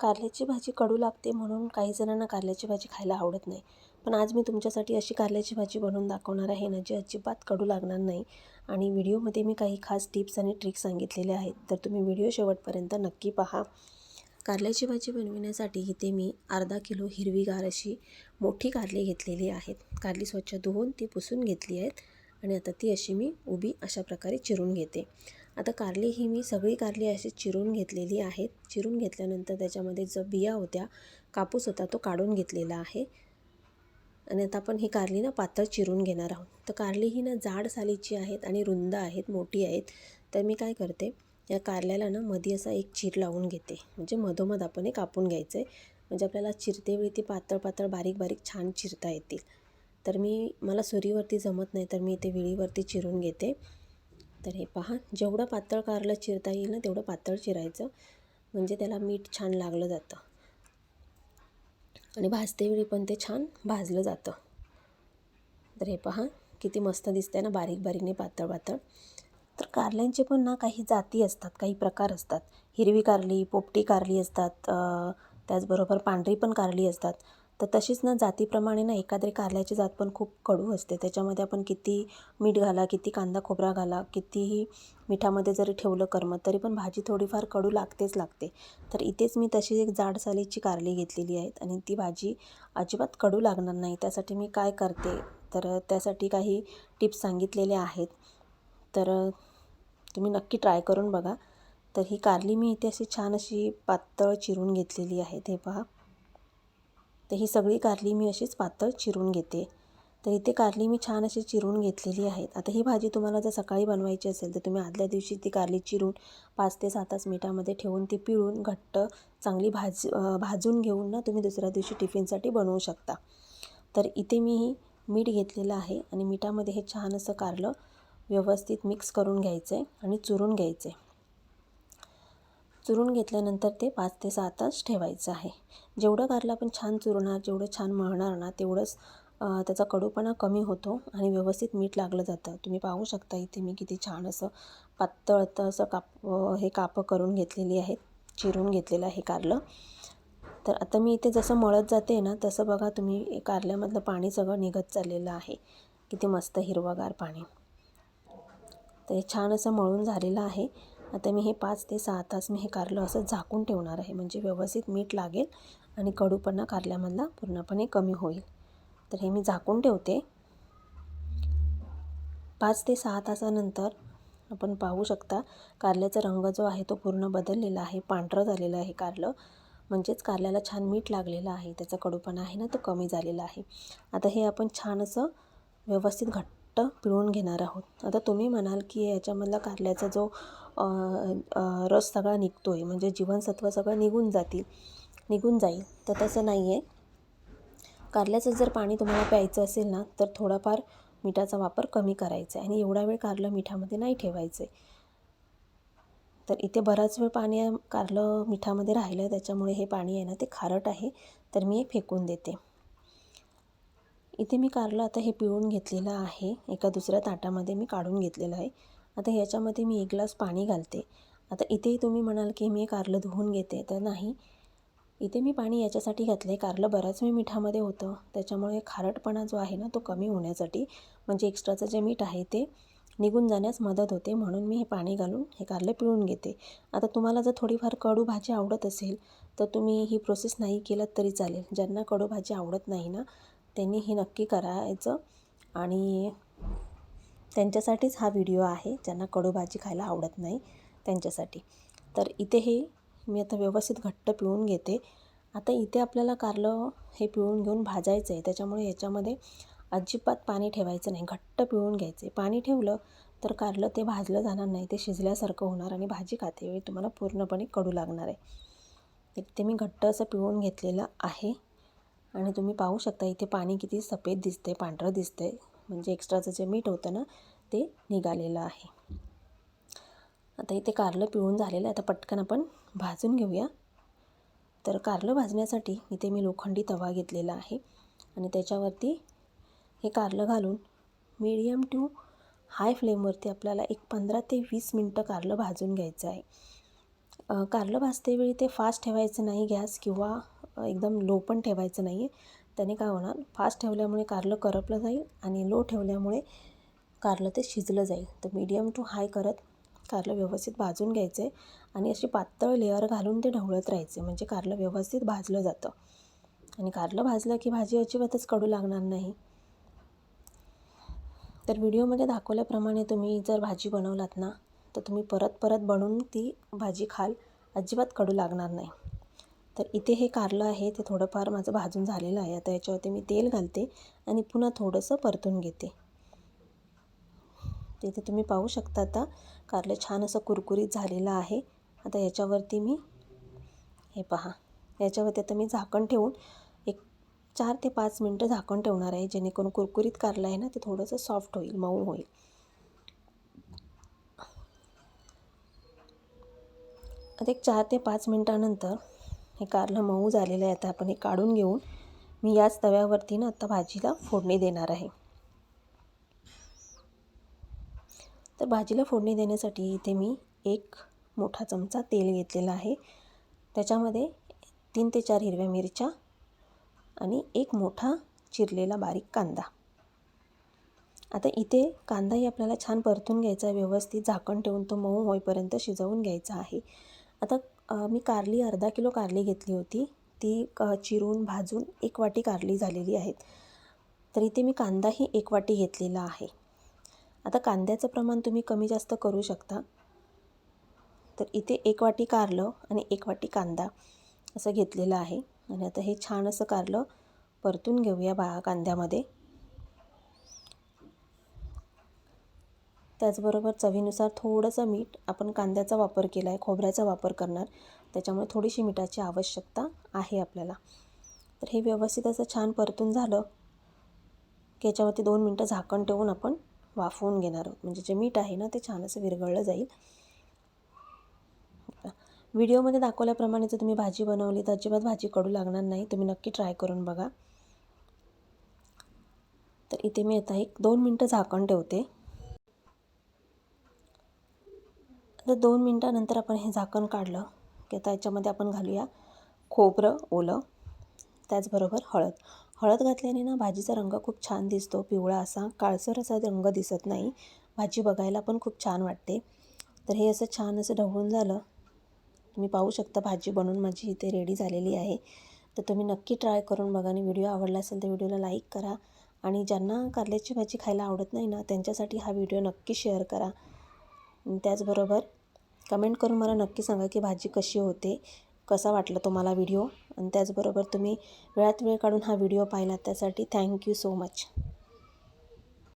कारल्याची भाजी कडू लागते म्हणून काही जणांना कारल्याची भाजी खायला आवडत नाही. पण आज मी तुमच्यासाठी अशी कारल्याची भाजी बनवून दाखवणार आहे ना जी अजिबात कडू लागणार नाही. आणि व्हिडिओमध्ये मी काही खास टिप्स आणि ट्रिक्स सांगितलेले आहेत तर तुम्ही व्हिडिओ शेवटपर्यंत नक्की पहा. कारल्याची भाजी बनविण्यासाठी इथे मी अर्धा किलो हिरवीगार अशी मोठी कारली घेतलेली आहेत. कारली स्वच्छ धुवून ती पुसून घेतली आहेत आणि आता ती अशी मी उभी अशा प्रकारे चिरून घेते. आता कारली ही मी सगळी कारली अशी चिरून घेतलेली आहेत. चिरून घेतल्यानंतर त्याच्यामध्ये जो बिया होत्या कापूस होता तो काढून घेतलेला आहे. आणि आता आपण ही कारली ना पातळ चिरून घेणार आहोत. तर कारली ही ना जाड सालीची आहेत आणि रुंद आहेत मोठी आहेत. तर मी काय करते या कारल्याला ना मध्ये असा एक चीर लावून घेते. म्हणजे मधोमध आपण हे कापून घ्यायचं आहे म्हणजे आपल्याला चिरते वेळी ती पातळ पातळ बारीक बारीक छान चिरता येतील. तर मी मला सुरीवरती जमत नाही तर मी इथे विळीवरती चिरून घेते. तर हे पहा. जेवढं पातळ कारलं चिरता येईल ना तेवढं पातळ चिरायचं. म्हणजे त्याला मीठ छान लागलं जातं. आणि भाजते वेळी पण ते छान भाजलं जातं. तर हे पहा. किती मस्त दिसतंय ना बारीक बारीकने पातळ पातळ. तर कारल्यांचे पण ना काही जाती असतात काही प्रकार असतात. हिरवी कारली पोपटी कारली असतात त्याचबरोबर पांढरी पण कारली असतात. तर तशीच ना जातीप्रमाणे ना एखाद्या कारल्याची जात पण खूप कडू असते. त्याच्यामध्ये आपण किती मीठ घाला किती कांदा खोबरा घाला कितीही मिठामध्ये जरी ठेवलं करमत तरी पण भाजी थोडीफार कडू लागतेच लागते. तर इथेच मी तशी एक जाड सालीची कारली घेतलेली आहेत आणि ती भाजी अजिबात कडू लागणार नाही. त्यासाठी मी काय करते? तर त्यासाठी काही टिप्स सांगितलेले आहेत. तर तुम्ही नक्की ट्राय करून बघा. तर ही कारली मी इथे अशी छान अशी पातळ चिरून घेतलेली आहे हे पहा. तर ही सगळी कारली मी अशीच पातळ चिरून घेते. तर इथे कारली मी छान अशी चिरून घेतलेली आहेत. आता ही भाजी तुम्हाला जर सकाळी बनवायची असेल तर तुम्ही आदल्या दिवशी ती कारली चिरून पाच ते सात तास मिठामध्ये ठेवून ती पिळून घट्ट चांगली भाज भाजून घेऊन ना तुम्ही दुसऱ्या दिवशी टिफिनसाठी बनवू शकता. तर इथे मी मीठ घेतलेलं आहे आणि मिठामध्ये हे छान असं कारलं व्यवस्थित मिक्स करून घ्यायचं आहे आणि चुरून घ्यायचं आहे चुरून घेतल्यानंतर ते पाच ते सहा तास ठेवायचं आहे. जेवढं कारलं आपण छान चुरणार जेवढं छान मळणार ना तेवढंच त्याचा कडूपणा कमी होतो आणि व्यवस्थित मीठ लागलं जातं. तुम्ही पाहू शकता इथे मी किती छान असं पातळ असं काप हे कापं करून घेतलेली आहेत. चिरून घेतलेलं आहे कारलं. तर आता मी इथे जसं मळत जाते ना तसं बघा तुम्ही कारल्यामधलं पाणी सगळं निघत चाललेलं आहे. किती मस्त हिरवंगार पाणी. तर हे छान असं मळून झालेलं आहे. आता मी हे पाच ते सहा तास मी हे कारलं असं झाकून ठेवणार आहे. म्हणजे व्यवस्थित मीठ लागेल आणि कडूपणा कारल्यामधला पूर्णपणे कमी होईल. तर हे मी झाकून ठेवते. पाच ते सहा तासानंतर आपण पाहू शकता कारल्याचा रंग जो आहे तो पूर्ण बदललेला आहे पांढरं झालेलं आहे कारलं. म्हणजेच कारल्याला छान मीठ लागलेलं आहे. त्याचा कडूपणा आहे ना तो कमी झालेला आहे. आता हे आपण छान असं व्यवस्थित घट्ट पिळून घेणार आहोत. आता तुम्ही म्हणाल की याच्यामधला कारल्याचा जो रस सगळा निघतो आहे म्हणजे जीवनसत्व सगळं निघून जातील. निघून जाईल. तर तसं नाही आहे कारल्याचं जर पाणी तुम्हाला प्यायचं असेल ना तर थोडाफार मिठाचा वापर कमी करायचा आहे. आणि एवढा वेळ कारलं मिठामध्ये नाही ठेवायचं आहे. तर इथे बराच वेळ पाणी कारलं मिठामध्ये राहिलं आहे. त्याच्यामुळे हे पाणी आहे ना ते खारट आहे. तर मी हे फेकून देते. इथे मी कारलं आता हे पिळून घेतलेलं आहे. एका दुसऱ्या ताटामध्ये मी काढून घेतलेलं आहे. आता ह्याच्यामध्ये मी एक ग्लास पाणी घालते. आता इथेही तुम्ही म्हणाल की मी कारलं धुवून घेते. तर नाही. इथे मी पाणी याच्यासाठी घातलं आहे कारलं बराच वेळ मिठामध्ये होतं. त्याच्यामुळे खारटपणा जो आहे ना तो कमी होण्यासाठी म्हणजे एक्स्ट्राचं जे मीठ आहे ते निघून जाण्यास मदत होते. म्हणून मी हे पाणी घालून हे कारलं पिळून घेते. आता तुम्हाला जर थोडीफार कडू भाजी आवडत असेल तर तुम्ही ही प्रोसेस नाही केलं तरी चालेल. ज्यांना कडू भाजी आवडत नाही ना त्यांनी हे नक्की करायचं. आणि त्यांच्यासाठीच हा व्हिडिओ आहे ज्यांना कडू भाजी खायला आवडत नाही त्यांच्यासाठी. तर इथे हे मी आता व्यवस्थित घट्ट पिळून घेते. आता इथे आपल्याला कारलं हे पिळून घेऊन भाजायचं आहे. त्याच्यामुळे याच्यामध्ये अजिबात पाणी ठेवायचं नाही. घट्ट पिळून घ्यायचं. आहे पाणी ठेवलं तर कारलं ते भाजलं जाणार नाही. ते शिजल्यासारखं होणार आणि भाजी खाते वेळी तुम्हाला पूर्णपणे कडू लागणार आहे. ते मी घट्ट असं पिळून घेतलेलं आहे. आणि तुम्ही पाहू शकता इथे पाणी किती सफेद दिसते पांढरं दिसतंय. म्हणजे एक्स्ट्राचं जे मीठ होतं ना ते निघालेलं आहे. आता इथे कारलं पिळून झालेलं आहे. आता पटकन आपण भाजून घेऊया. तर कारलं भाजण्यासाठी इथे मी लोखंडी तवा घेतलेला आहे. आणि त्याच्यावरती हे कारलं घालून मीडियम टू हाय फ्लेमवरती आपल्याला एक पंधरा ते वीस मिनटं कारलं भाजून घ्यायचं आहे. कारलं भाजतेवेळी ते फास्ट ठेवायचं नाही गॅस किंवा एकदम लो पण ठेवायचं नाही आहे त्याने काय होणार? फास्ट ठेवल्यामुळे कारलं करपलं जाईल आणि लो ठेवल्यामुळे कारलं ते शिजलं जाईल. तर मीडियम टू हाय करत कारलं व्यवस्थित भाजून घ्यायचं आहे आणि अशी पातळ लेअर घालून ते ढवळत राहायचे. म्हणजे कारलं व्यवस्थित भाजलं जातं. आणि कारलं भाजलं की भाजी अजिबातच कडू लागणार नाही. तर व्हिडिओमध्ये दाखवल्याप्रमाणे तुम्ही जर भाजी बनवलात ना तर तुम्ही परत परत बनवून ती भाजी खाल. अजिबात कडू लागणार नाही. तर इथे हे कारलं आहे ते थोडंफार माझं भाजून झालेलं आहे. आता याच्यावरती मी तेल घालते आणि पुन्हा थोडंसं परतून घेते. तिथे तुम्ही पाहू शकता आता कारलं छान असं कुरकुरीत झालेलं आहे. आता याच्यावरती मी हे पहा याच्यावरती आता मी झाकण ठेवून एक चार ते पाच मिनटं झाकण ठेवणार आहे. जेणेकरून कुरकुरीत कारलं आहे ना ते थोडंसं सॉफ्ट होईल मऊ होईल. आता एक चार ते पाच मिनटानंतर हे कारलं मऊ झालेलं आहे. आता आपण हे काढून घेऊन मी याच तव्यावरती ना आता भाजीला फोडणी देणार आहे. तर भाजीला फोडणी देण्यासाठी इथे मी एक मोठा चमचा तेल घेतलेला आहे. त्याच्यामध्ये तीन ते चार हिरव्या मिरच्या आणि एक मोठा चिरलेला बारीक कांदा. आता इथे कांदाही आपल्याला छान परतून घ्यायचा आहे. व्यवस्थित झाकण ठेवून तो मऊ होईपर्यंत शिजवून घ्यायचा आहे. आता मी कारली अर्धा किलो कारली घेतली होती. ती क चिरून भाजून एक वाटी कारली झालेली आहेत. तर इथे मी कांदाही एक वाटी घेतलेला आहे. आता कांद्याचं प्रमाण तुम्ही कमी जास्त करू शकता. तर इथे एक वाटी कारलं आणि एक वाटी कांदा असं घेतलेलं आहे. आणि आता हे छान असं कारलं परतून घेऊया बा कांद्यामध्ये. त्याचबरोबर चवीनुसार थोडंसं मीठ आपण कांद्याचा वापर केला आहे खोबऱ्याचा वापर करणार. त्याच्यामुळे थोडीशी मिठाची आवश्यकता आहे आपल्याला. तर हे व्यवस्थित असं छान परतून झालं की याच्यावरती दोन मिनटं झाकण ठेवून आपण वाफवून घेणार आहोत. म्हणजे जे मीठ आहे ना ते छान असं विरघळलं जाईल. व्हिडिओमध्ये दाखवल्याप्रमाणे जर तुम्ही भाजी बनवली तर अजिबात भाजी कडू लागणार नाही. तुम्ही नक्की ट्राय करून बघा. तर इथे मी आता एक दोन मिनटं झाकण ठेवते. तर दोन मिनटानंतर आपण हे झाकण काढलं की आता याच्यामध्ये आपण घालूया खोबरं ओलं त्याचबरोबर हळद. हळद घातल्याने ना भाजीचा रंग खूप छान दिसतो पिवळा असा काळसर असा रंग दिसत नाही. भाजी बघायला पण खूप छान वाटते. तर हे असं छान असं ढवळून झालं. तुम्ही पाहू शकता भाजी बनवून माझी इथे रेडी झालेली आहे. तर तुम्ही नक्की ट्राय करून बघा आणि व्हिडिओ आवडला असेल तर व्हिडिओला लाईक करा. आणि ज्यांना कारल्याची भाजी खायला आवडत नाही ना त्यांच्यासाठी हा व्हिडिओ नक्की शेअर करा. त्याचबरोबर कमेंट करून मला नक्की सांगा की भाजी कशी होते कसा वाटला तुम्हाला व्हिडिओ? आणि त्याचबरोबर तुम्ही वेळात वेळ काढून हा व्हिडिओ पाहिला त्यासाठी थँक्यू सो मच.